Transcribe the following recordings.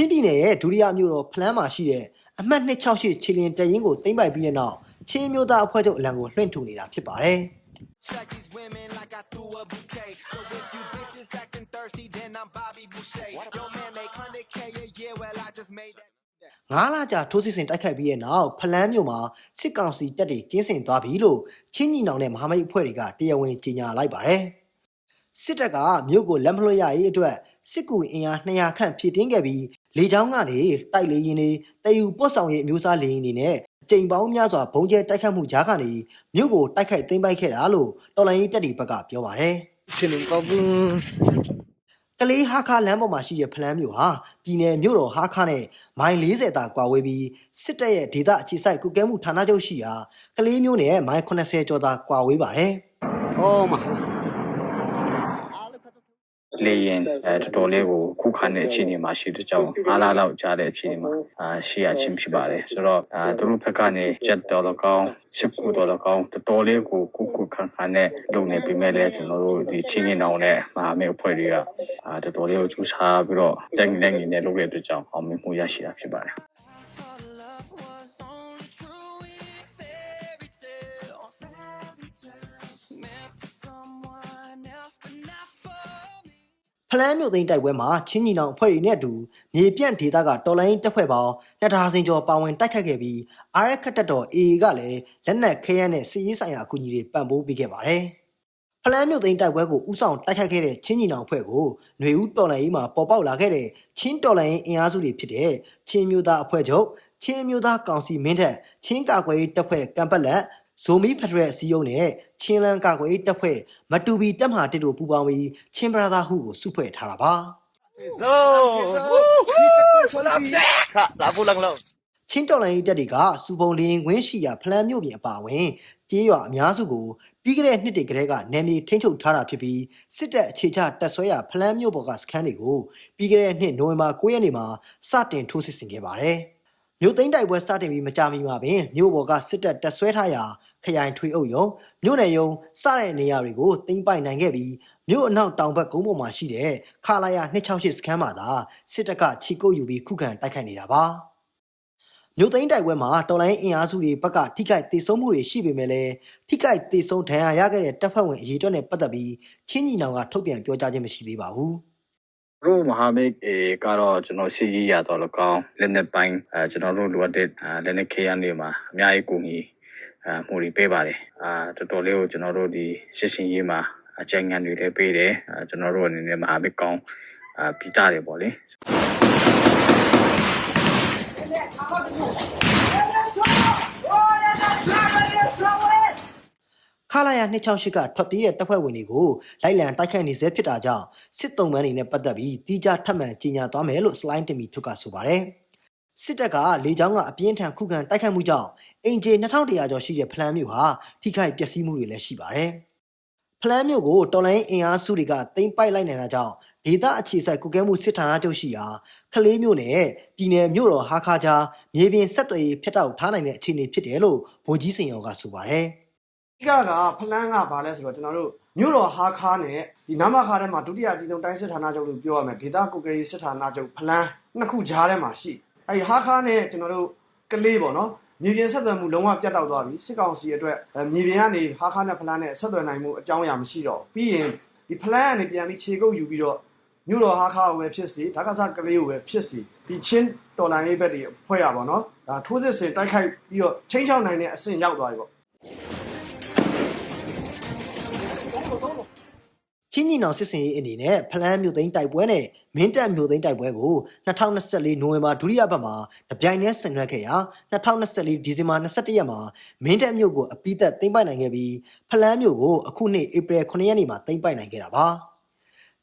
ချင်းပြည်နယ်ရဲ့ဒုတိယမြို့တော်ဖလန်းမှာရှိတဲ့အမှတ်268ခြေလင်းတရင်ကိုသိမ်းပိုက်ပြီးတဲ့နောက်ချင်းမျိုးသားအဖွဲ့ချုပ်အလံကိုလွှင့်ထူနေတာဖြစ်ပါတယ် Check these women like I threw a bouquet. So if you bitches acting thirsty, then I'm Bobby Boucher. Yo, man, make 100K a year. Well, I just made that. ။ငါးလကြာထိုးစစ်ဆင်တိုက်ခိုက်ပြီးတဲ့နောက်ဖလန်းမြို့မှာစစ်ကောင်စီတပ်တွေကင်းစင်သွားပြီလို့ချင်းညီနောင်နဲ့မဟာမိတ်အဖွဲ့တွေကတရားဝင်ကြေညာလိုက်ပါတယ်။ စစ်တပ်ကမြို့ကိုလက်မလွှတ်ရရေးအတွက်စစ်ကူအင်အား200ခန့်ဖြည့်တင်းခဲ့ပြီးလေကြောင်းကနေတိုက်လေရင်တွေတည်ယူပို့ဆောင်ရေးအမျိုးအစားလေရင်တွေနဲ့ကြိမ်ပေါင်းများစွာဘုံကျဲတိုက်ခတ်မှုကြားကနေမြို့ကိုတိုက်ခိုက်သိမ်းပိုက်ခဲ့တာလို့တော်လိုင်းရေးတပ်တွေဘက်ကပြောပါတယ်။ဖြစ်နေမကောင်းဘူးကလေးဟာခါလမ်းပေါ်မှာရှိတဲ့ဖလန်းမြို့ဟာပြည်내မြို့တော်ဟာခါနဲ့မိုင်40တာကွာဝေးပြီးစစ်တပ်ရဲ့ဒေသအခြေစိုက်ကုကဲမှုဌာနချုပ်ရှိရာကလေးမြို့နယ်မိုင်80ကျော်သာကွာဝေးပါတယ်ဟောမှာ လေရင်အဲတော်တော်လေးကိုခုခံတဲ့အခြေအနေမှာရှိတဲ့ကြောင့်အားလားလောက်ကြားတဲ့အခြေအနေမှာအာရှိရချင်းဖြစ်ပါတယ်ဆိုတော့အာသူတို့ဘက်ကနေချက်တော်လကောင်းချစ်ကူတော်လကောင်းတော်တော်လေးကိုခုခုခံခံနဲ့လုပ်နေပြီမဲ့လည်းကျွန်တော်တို့ဒီချင်းရင်အောင်နဲ့မဟာမိတ်အဖွဲ့တွေကအာတော်တော်လေးကိုကြိုးစားပြီးတော့တက်နေနေနဲ့လုပ်တဲ့အတွက်ကြောင့်အောင်မြင်မှုရရှိတာဖြစ်ပါတယ် ဖလန်းမြို့သိမ်းတိုက်ပွဲမှာချင်းညီနောင်အဖွဲ့တွေနဲ့အတူမြေပြန့်ဒေသကတော်လိုင်းတပ်ဖွဲ့ပေါင်း2000စင်ကျော်ပါဝင်တိုက်ခတ်ခဲ့ပြီးအာရက်ခတ်တပ်တော် AA ကလည်းလက်နက်ခဲယမ်းနဲ့စစ်ရေးဆိုင်ရာအကူအညီတွေပံ့ပိုးပေးခဲ့ပါတယ်ဖလန်းမြို့သိမ်းတိုက်ပွဲကိုဥဆောင်တိုက်ခတ်ခဲ့တဲ့ချင်းညီနောင်အဖွဲ့ကိုຫນွေဦးတော်လိုင်းရေးမှာပေါ်ပေါက်လာခဲ့တဲ့ချင်းတော်လိုင်းရေးအင်အားစုတွေဖြစ်တဲ့ချင်းမျိုးသားအဖွဲ့ချုပ်ချင်းမျိုးသားကောင်စီမင်းထက်ချင်းကာကွယ်ရေးတပ်ဖွဲ့ကံပတ်လက် ဇိုမီဖက်ဒရယ်အစည်းအရုံးနဲ့ချင်းလန်းကာကွယ်ရေးတပ်ဖွဲ့မတူဘီတပ်မဟာတစ်တို့ပူးပေါင်းပြီးချင်းဘရာသာဟုကိုစုဖွဲ့ထားတာပါဇိုဖလာပြခလာပူလန်လောချင်းတော်လိုင်းရေးတပ်တွေကစူပုံလင်းဝင်းရှိရာဖလန်းမြို့ပြင်အပါအဝင်ကြေးရွာအများစုကိုပြီးခဲ့တဲ့နှစ်တွေကတည်းကနယ်မြေထိန်းချုပ်ထားတာဖြစ်ပြီးစစ်တပ်အခြေချတပ်ဆွဲရာဖလန်းမြို့ပေါ်ကစခန်းတွေကိုပြီးခဲ့တဲ့နှစ်နိုဝင်ဘာ9ရက်နေ့မှာစတင်ထိုးစစ်ဆင်ခဲ့ပါတယ်။ မြို့သိမ်းတိုက်ပွဲစတင်ပြီးမကြာမီမှာပင်မြို့ပေါ်ကစစ်တပ်တပ်ဆွဲထားရာခရိုင်ထွေအုပ်ရုံမြို့နယ်ရုံစတဲ့နေရာတွေကိုသိမ်းပိုက်နိုင်ခဲ့ပြီးမြို့အနောက်တောင်ဘက်ကုန်းပေါ်မှာရှိတဲ့ခလာရ268စခန်းမှာသာစစ်တပ်ကချီကုတ်ယူပြီးခုခံတိုက်ခိုက်နေတာပါ။မြို့သိမ်းတိုက်ပွဲမှာတော်လိုင်းအင်အားစုတွေဘက်ကထိခိုက်ဒေဆုံးမှုတွေရှိပေမဲ့လည်းထိခိုက်ဒေဆုံးဒဏ်ရာရခဲ့တဲ့တပ်ဖွဲ့ဝင်အရေးအတွက်နဲ့ပတ်သက်ပြီးချင်းညီနောင်ကထုတ်ပြန်ပြောကြားခြင်းမရှိသေးပါဘူး တို့မဟာမိတ်အေကတော့ကျွန်တော်စီကြီးရတော့လကောင်းလက်နက်ပိုင်းအဲကျွန်တော်တို့လိုအပ်တဲ့အာလက်နက်ခေယန်းတွေမှာအများကြီးကူညီအာမှုတွေပေးပါတယ်အာတော်တော်လေးကိုကျွန်တော်တို့ဒီရှစ်ရှင်ရေးမှာအကြံဉာဏ်တွေလည်းပေးတယ်အာကျွန်တော်တို့အနေနဲ့မဟာမိတ်ကောင်းအာပြီးတာတယ်ပေါ့လေ ခလာရ268ကထွက်ပြေးတဲ့တပ်ဖွဲ့ဝင်တွေကိုလိုက်လံတိုက်ခိုက်နေဆဲဖြစ်တာကြောင့်စစ်တုံးမန်းတွေနဲ့ပတ်သက်ပြီးတီးခြားထပ်မံကြီးညာသွားမယ်လို့စလိုင်းတင်မီထုတ်ကဆိုပါတယ်စစ်တပ်ကလေကြောင်းကအပြင်းထန်ခုခံတိုက်ခိုက်မှုကြောင့်အင်ဂျီ2100ကျော်ရှိတဲ့ဖလန်းမြို့ဟာထိခိုက်ပျက်စီးမှုတွေလည်းရှိပါတယ်ဖလန်းမြို့ကိုတော်လိုင်းအင်အားစုတွေကသိမ်းပိုက်လိုက်နိုင်တာကြောင့်ဒေသအခြေစိုက်ကုကဲမှုစစ်ဌာနချုပ်ရှိရာကလေးမြို့နယ်ပြည်နယ်မြို့တော်ဟာခါချာမြေပြင်ဆက်သွယ်ရေးဖျက်တောက်ထားနိုင်တဲ့အခြေအနေဖြစ်တယ်လို့ဗိုလ်ကြီးစင်ရောကဆိုပါတယ် အဓိကကဖလန်းကဘာလဲဆိုတော့ကျွန်တော်တို့မြို့တော်ဟာခါနဲ့ဒီနမခါထဲမှာဒုတိယအကြီးဆုံးတိုင်းစစ်ဌာနချုပ်လို့ပြောရမယ်ဒေသကုတ်ကလေးစစ်ဌာနချုပ်ဖလန်းနှစ်ခုကြားထဲမှာရှိအဲဒီဟာခါနဲ့ကျွန်တော်တို့ကလေးပေါ့နော်မြေပြင်ဆက်သွယ်မှုလုံးဝပြတ်တောက်သွားပြီစစ်ကောင်စီအတွက်အဲမြေပြင်ကနေဟာခါနဲ့ဖလန်းနဲ့ဆက်သွယ်နိုင်မှုအကြောင်းအရာမရှိတော့ဘူးပြီးရင်ဒီဖလန်းကနေပြန်ပြီးခြေကုပ်ယူပြီးတော့မြို့တော်ဟာခါကိုပဲဖြစ်စီဓာတ်ကစားကလေးကိုပဲဖြစ်စီဒီချင်းတော်လန်ရေးဘက်တွေဖွဲ့ရပါတော့ဒါထိုးစစ်ဆင်တိုက်ခိုက်ပြီးတော့ချင်းချောင်းနိုင်တဲ့အဆင့်ရောက်သွားပြီပေါ့ ညီနောင်စစ်စင်ရေးအနေနဲ့ဖလန်းမြို့သိမ်းတိုက်ပွဲနဲ့မင်းတပ်မြို့သိမ်းတိုက်ပွဲကို2024နိုဝင်ဘာဒုတိယပတ်မှာတပြိုင်တည်းဆင်နွှဲခဲ့ရာ2024ဒီဇင်ဘာ21ရက်မှာမင်းတပ်မြို့ကိုအပိသက်သိမ်းပိုက်နိုင်ခဲ့ပြီးဖလန်းမြို့ကိုအခုနှစ်ဧပြီ9ရက်နေ့မှာသိမ်းပိုက်နိုင်ခဲ့တာပါ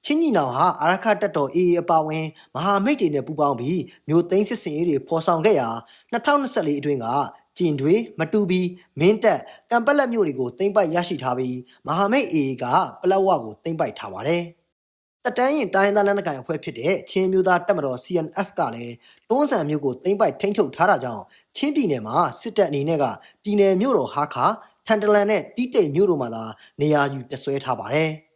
ချင်းညီနောင်ဟာအာရခတက်တော် AA အပါအဝင်မဟာမိတ်တွေနဲ့ပူးပေါင်းပြီးမြို့သိမ်းစစ်စင်ရေးတွေဖော်ဆောင်ခဲ့ရာ2024အတွင်းက ကျင်တွေမတူဘီမင်းတက်ကံပက်လက်မြို့တွေကိုသိမ်းပိုက်ရရှိထားပြီးမဟာမိတ် AA ကပလက်ဝကိုသိမ်းပိုက်ထားပါတယ်။တက်တန်းရင်တိုင်းသားလက်နက်ကိုင်အဖွဲ့ဖြစ်တဲ့ချင်းမျိုးသားတပ်မတော် CNF ကလည်းတွန်းဆန်မြို့ကိုသိမ်းပိုက်ထိန်းချုပ်ထားတာကြောင့်ချင်းပြည်နယ်မှာစစ်တပ်အနေနဲ့ကပြည်နယ်မြို့တော်ဟာခါထန်တလန်နဲ့တီးတိတ်မြို့တို့မှာသာနေရာယူတဆွဲထားပါတယ်။